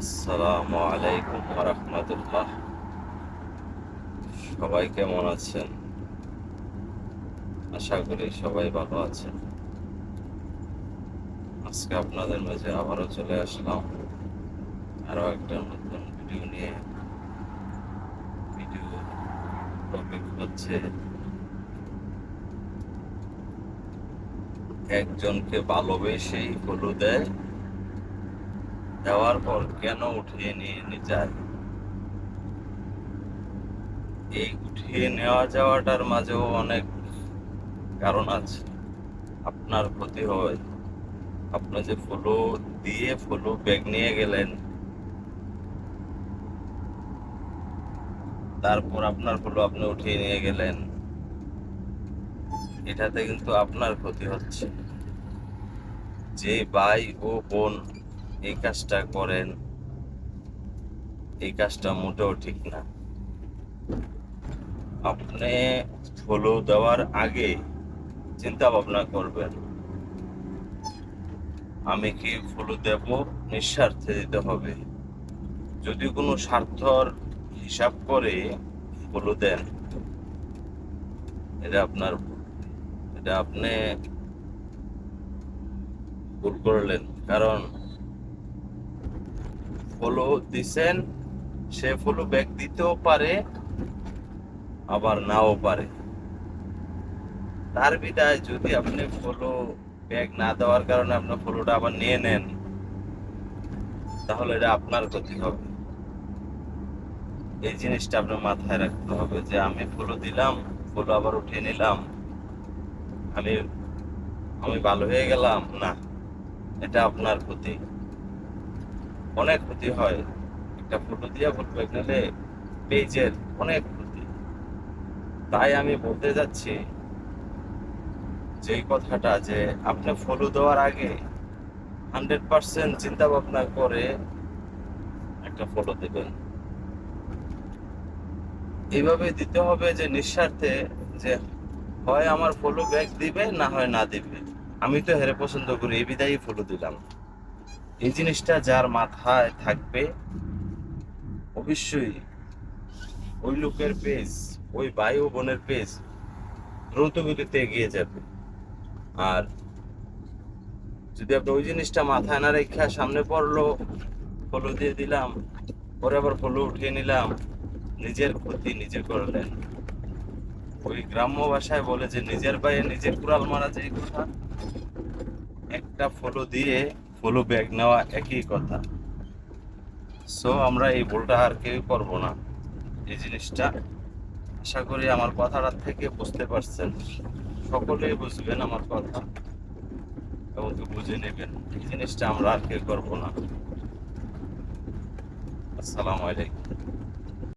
আসসালামু আলাইকুম রহমতুল্লাহ সবাই কেমন আছেন? আশা করি সবাই ভালো আছেন। আজকে আপনাদের মাঝে আবারও চলে আসলাম আরও একটা নতুন ভিডিও নিয়ে। ভিডিও টপিক হচ্ছে একজনকে ভালোবেসেই হলু দেয় দেওয়ার পর কেন উঠিয়ে নিয়ে যায়? এই উঠিয়ে নেওয়া যাওয়াটার মাঝেও অনেক কারণ আছে। আপনার ক্ষতি হয়। আপনি যে ফুলো দিয়ে ফুলো ব্যাগ নিয়ে গেলেন, তারপর আপনার ফুলো আপনি উঠিয়ে নিয়ে গেলেন, এটাতে কিন্তু আপনার ক্ষতি হচ্ছে। যে ভাই ও বোন এই কাজটা করেন, এই কাজটা মোটেও ঠিক না। আপনি ফলো দেওয়ার আগে চিন্তা ভাবনা করবেন, আমি কি ফলো দেব? নিঃস্বার্থে দিতে হবে। যদি কোনো স্বার্থর হিসাব করে ফলো দেন, এটা আপনার। এটা আপনি ভুল করলেন। কারণ ফলো দিছেন, সে ফলো ব্যাগ দিতেও পারে, আবার নাও পারে। তার বিদায় যদি আপনি ফলো ব্যাগ না দেওয়ার কারণে আপনার ফলোটা আবার নিয়ে নেন, তাহলে এটা আপনার ক্ষতি হবে। এই জিনিসটা আপনার মাথায় রাখতে হবে যে আমি ফলো দিলাম ফলো আবার উঠিয়ে নিলাম আমি আমি ভালো হয়ে গেলাম, না, এটা আপনার ক্ষতি। অনেক ক্ষতি হয়। একটা ফটো দিয়ে ফটো নিলে পেজের অনেক ক্ষতি। তাই আমি বলতে যাচ্ছি যে কথাটা যে আপনি ফলো দেওয়ার আগে হান্ড্রেড পার্সেন্ট চিন্তা ভাবনা করে একটা ফটো দেবেন। এইভাবে দিতে হবে যে নিঃস্বার্থে যে হয় আমার ফলো ব্যাক দিবে, না হয় না দিবে। আমি তো হেরে পছন্দ করি, এই বিদায়ী ফলো দিলাম। এই জিনিসটা যার মাথায় থাকবে, অবশ্যই ওই লোকের পেজ, ওই ভাই ও বোনের পেজ দ্রুত গতিতে এগিয়ে যাবে। আর যদি আপনি ওই জিনিসটা মাথায় না রেখে সামনে পড়ল, ফলো দিয়ে দিলাম, পরে আবার ফলো উঠিয়ে নিলাম, নিজের ক্ষতি নিজে করলেন। ওই গ্রাম্য ভাষায় বলে যে, নিজের পায়ে নিজের কুড়াল মারা যে কথা। একটা ফলো দিয়ে ফলো ব্যাগ নেওয়া একই কথা। সো আমরা এই ভুলটা আর কেউ করব না। এই জিনিসটা আশা করি আমার কথাটা থেকে বুঝতে পারছেন। সকলেই বুঝবেন আমার কথা এবং বুঝে নেবেন। এই জিনিসটা আমরা আর কেউ করব না। আসসালামু আলাইকুম।